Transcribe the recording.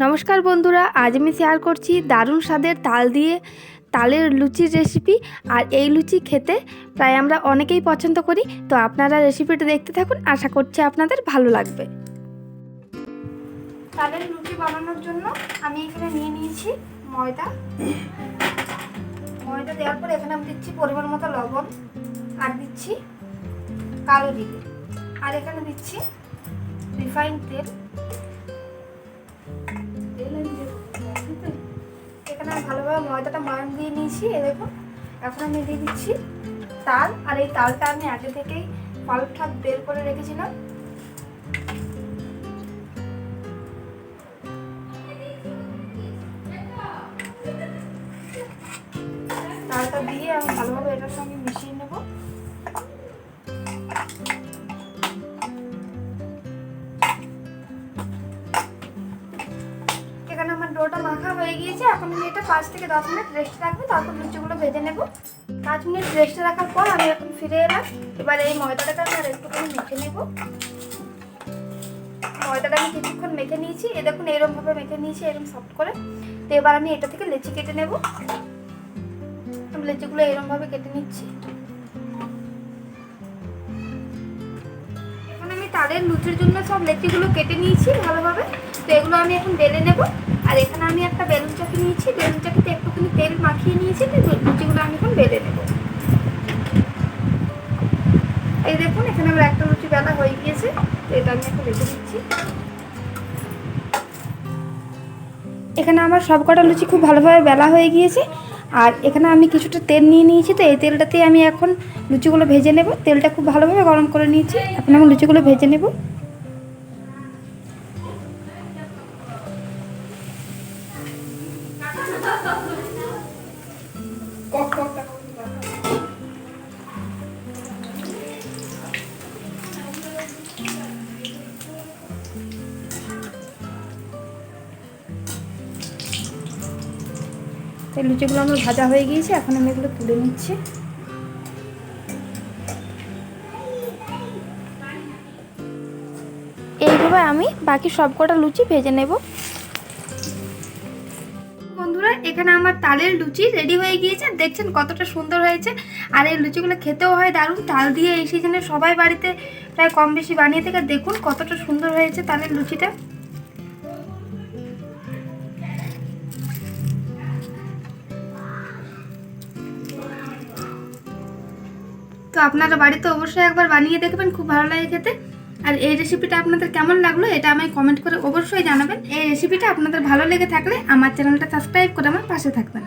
নমস্কার বন্ধুরা, আজ আমি শেয়ার করছি দারুণ স্বাদের তাল দিয়ে তালের লুচির রেসিপি আর এই লুচি খেতে প্রায় আমরা অনেকেই পছন্দ করি, তো আপনারা রেসিপিটা দেখতে থাকুন, আশা করছি আপনাদের ভালো লাগবে। তালের লুচি বানানোর জন্য আমি এখানে নিয়ে নিয়েছি ময়দা। ময়দা দেওয়ার পর এখানে আমি দিচ্ছি পরিমাণ মতো লবণ, আর দিচ্ছি কালো জিরে। আর এখানে দিচ্ছি রিফাইন তেল। এখানে আমি ভালোভাবে ময়দাটা মান দিয়ে নিয়েছি এ দেখুন এখন আমি দিয়ে দিচ্ছি তাল, আর এই তালটা আমি আগে থেকেই পাল্প ঠাক বের করে রেখেছিলাম। তালটা দিয়ে আমি ভালোভাবে এটার সঙ্গে মিশিয়ে ডোটা মাখা হয়ে গিয়েছে, এখন আমি এটা পাঁচ থেকে দশ মিনিট রেস্টে রাখব, তারপর লুচিগুলো ভেজে নেব। পাঁচ মিনিট রেস্টে রাখার পর আমি এখন ফিরে এলাম। এবার এই ময়দাটাকে আমি আর একটুখানি মেখে নেব। ময়দাটা আমি কিছুক্ষণ মেখে নিয়েছি। এ দেখুন, এরমভাবে মেখে নিয়েছি এরকম সফট করে। তো এবার আমি এটা থেকে লেচি কেটে নেব। লেচিগুলো এরমভাবে কেটে নিচ্ছি। তালের লুচির জন্য সব লেচিগুলো কেটে নিয়েছি ভালোভাবে। তো এগুলো আমি এখন বেলে নেব। আর এখানে আমি একটা বেলুন চাকি নিয়েছি। বেলুন চাকিতে একটুখানি তেল মাখিয়ে নিয়েছি। তো লুচিগুলো আমি এখন বেলে নেব। এই দেখুন, এখানে আমার একটা লুচি বেলা হয়ে গিয়েছে। তো এটা আমি এখন রেখে দিচ্ছি। এখানে আমার সব কটা লুচি খুব ভালোভাবে বেলা হয়ে গিয়েছে। আর এখানে আমি কিছুটা তেল নিয়ে নিয়েছি, তো এই তেলটাতে আমি এখন লুচিগুলো ভেজে নেব। তেলটা খুব ভালোভাবে গরম করে নিয়েছি। এখন আমি লুচিগুলো ভেজে নেব। এই লুচিগুলো আমার ভাজা হয়ে গিয়েছে, এখন আমি এগুলো তুলে নিচ্ছি। এইভাবে আমি বাকি সবকটা লুচি ভেজে নেব। বন্ধুরা, এখানে আমার তালের লুচি রেডি হয়ে গিয়েছে। দেখছেন কতটা সুন্দর হয়েছে। আর এই লুচিগুলো খেতেও হয় দারুণ। তাল দিয়ে এই সিজনে সবাই বাড়িতে প্রায় কম বেশি বানিয়ে থেকে। দেখুন কতটা সুন্দর হয়েছে তালের লুচিটা। তো আপনারা বাড়িতে অবশ্যই একবার বানিয়ে দেখবেন, খুব ভালো লাগে খেতে। আর এই রেসিপিটা আপনাদের কেমন লাগল এটা আমায় কমেন্ট করে অবশ্যই জানাবেন। এই রেসিপিটা আপনাদের ভালো লেগে থাকলে আমার চ্যানেলটা সাবস্ক্রাইব করে আমার পাশে থাকবেন।